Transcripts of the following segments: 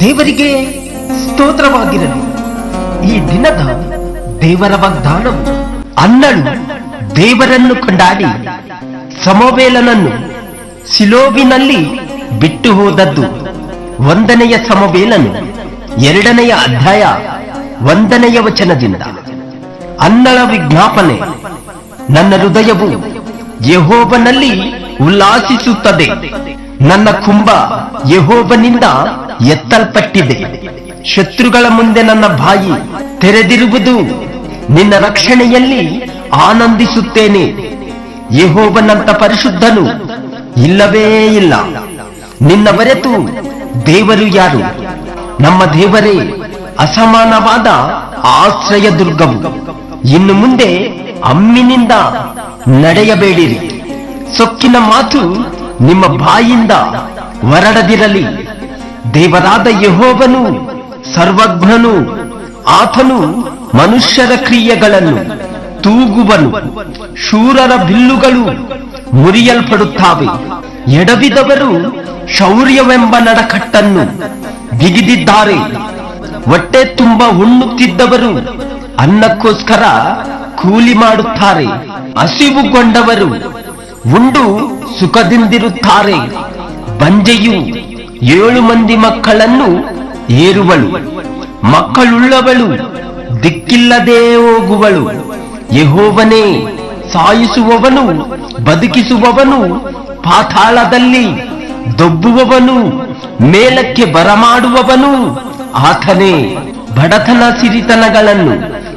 ದೇವರಿಗೆ ಸ್ತೋತ್ರವಾಗಿರಲಿ. ಈ ದಿನದ ದೇವರ ವಾಗ್ದಾನವು ಅನ್ನಳು ದೇವರನ್ನು ಕೊಂಡಾಡಿ ಸಮವೇಲನನ್ನು ಸಿಲೋವಿನಲ್ಲಿ ಬಿಟ್ಟು ಹೋದದ್ದು. ಒಂದನೆಯ ಸಮವೇಲನು ಎರಡನೆಯ ಅಧ್ಯಾಯ ಒಂದನೆಯ ವಚನದಿಂದ. ಅನ್ನಳ ವಿಜ್ಞಾಪನೆ ನನ್ನ ಹೃದಯವು ಯಹೋಬನಲ್ಲಿ ಉಲ್ಲಾಸಿಸುತ್ತದೆ. ನನ್ನ ಕುಂಭ ಯಹೋಬನಿಂದ ಎತ್ತಲ್ಪಟ್ಟಿದೆ. ಶತ್ರುಗಳ ಮುಂದೆ ನನ್ನ ಬಾಯಿ ತೆರೆದಿರುವುದು ನಿನ್ನ ರಕ್ಷಣೆಯಲ್ಲಿ ಆನಂದಿಸುತ್ತೇನೆ. ಯಹೋಬನಂತ ಪರಿಶುದ್ಧನು ಇಲ್ಲವೇ ಇಲ್ಲ. ನಿನ್ನ ಬರೆತು ದೇವರು ಯಾರು? ನಮ್ಮ ದೇವರೇ, ಅಸಮಾನವಾದ ಆಶ್ರಯ ದುರ್ಗವು ಇನ್ನು ಮುಂದೆ ಅಮ್ಮಿನಿಂದ ನಡೆಯಬೇಡಿರಿ. ಸೊಕ್ಕಿನ ಮಾತು ನಿಮ್ಮ ಬಾಯಿಂದ ಹೊರಡದಿರಲಿ. ದೇವರಾದ ಯಹೋವನು ಸರ್ವಜ್ಞನು, ಆತನು ಮನುಷ್ಯರ ಕ್ರಿಯೆಗಳನ್ನು ತೂಗುವನು. ಶೂರರ ಬಿಲ್ಲುಗಳು ಮುರಿಯಲ್ಪಡುತ್ತವೆ. ಎಡವಿದವರು ಶೌರ್ಯವೆಂಬ ನಡಕಟ್ಟನ್ನು ಬಿಗಿದಿದ್ದಾರೆ. ಹೊಟ್ಟೆ ತುಂಬ ಉಣ್ಣುತ್ತಿದ್ದವರು ಅನ್ನಕ್ಕೋಸ್ಕರ ಕೂಲಿ ಮಾಡುತ್ತಾರೆ ಹಸಿವುಗೊಂಡವರು ಉಂಡು ಸುಖದಿಂದಿರುತ್ತಾರೆ. ಬಂಜೆಯು ಏಳು ಮಂದಿ ಮಕ್ಕಳನ್ನು ಏರುವಳು. ಮಕ್ಕಳುಳ್ಳವಳು ದಿಕ್ಕಿಲ್ಲದೆ ಹೋಗುವಳು. ಯಹೋವನೇ ಸಾಯಿಸುವವನು, ಬದುಕಿಸುವವನು, ಪಾತಾಳದಲ್ಲಿ ದೊಬ್ಬುವವನು, ಮೇಲಕ್ಕೆ ಬರಮಾಡುವವನು, ಆತನೇ ಬಡತನ ಸಿರಿತನಗಳನ್ನು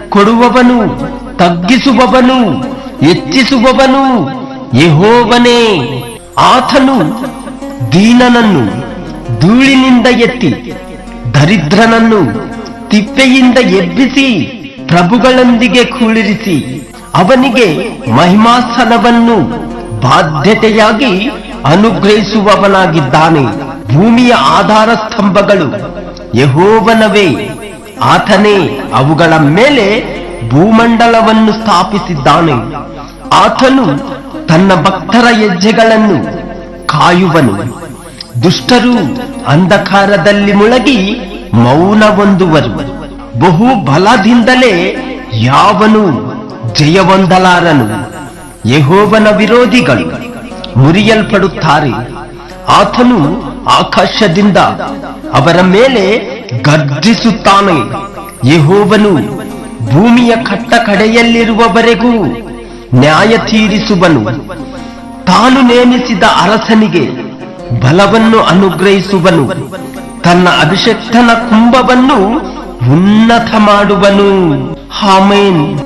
ಕೊಡುವವನು. ತಗ್ಗಿಸುವವನು, ಹೆಚ್ಚಿಸುವವನು ಯಹೋವನೇ. ಆತನು ದೀನನನ್ನು ಧೂಳಿನಿಂದ ಎತ್ತಿ ದರಿದ್ರನನ್ನು ತಿಪ್ಪೆಯಿಂದ ಎಬ್ಬಿಸಿ ಪ್ರಭುಗಳೊಂದಿಗೆ ಕೂಳಿರಿಸಿ ಅವನಿಗೆ ಮಹಿಮಾಸನವನ್ನು ಬಾಧ್ಯತೆಯಾಗಿ ಅನುಗ್ರಹಿಸುವವನಾಗಿದ್ದಾನೆ. ಭೂಮಿಯ ಆಧಾರ ಸ್ತಂಭಗಳು ಯಹೋವನವೇ, ಆತನೇ ಅವುಗಳ ಮೇಲೆ ಭೂಮಂಡಲವನ್ನು ಸ್ಥಾಪಿಸಿದ್ದಾನೆ. ಆತನು ತನ್ನ ಭಕ್ತರ ಹೆಜ್ಜೆಗಳನ್ನು ಕಾಯುವನು. ದುಷ್ಟರು ಅಂಧಕಾರದಲ್ಲಿ ಮುಳಗಿ ಮೌನ ಹೊಂದುವರು. ಬಹು ಬಲದಿಂದಲೇ ಯಾವನು ಜಯವೊಂದಲಾರನು ಯಹೋವನ ವಿರೋಧಿಗಳು ಮುರಿಯಲ್ಪಡುತ್ತಾರೆ. ಆತನು ಆಕಾಶದಿಂದ ಅವರ ಮೇಲೆ ಗರ್ಜಿಸುತ್ತಾನೆ. ಯಹೋವನು ಭೂಮಿಯ ಕಟ್ಟ ಕಡೆಯಲ್ಲಿರುವವರೆಗೂ ನ್ಯಾಯ ತೀರಿಸುವನು. ತಾನು ನೇಮಿಸಿದ ಅರಸನಿಗೆ ಬಲವನ್ನು ಅನುಗ್ರಹಿಸುವನು. ತನ್ನ ಅಭಿಷಕ್ತನ ಕುಂಭವನ್ನು ಉನ್ನತ ಮಾಡುವನು. ಹಾಮೇನ್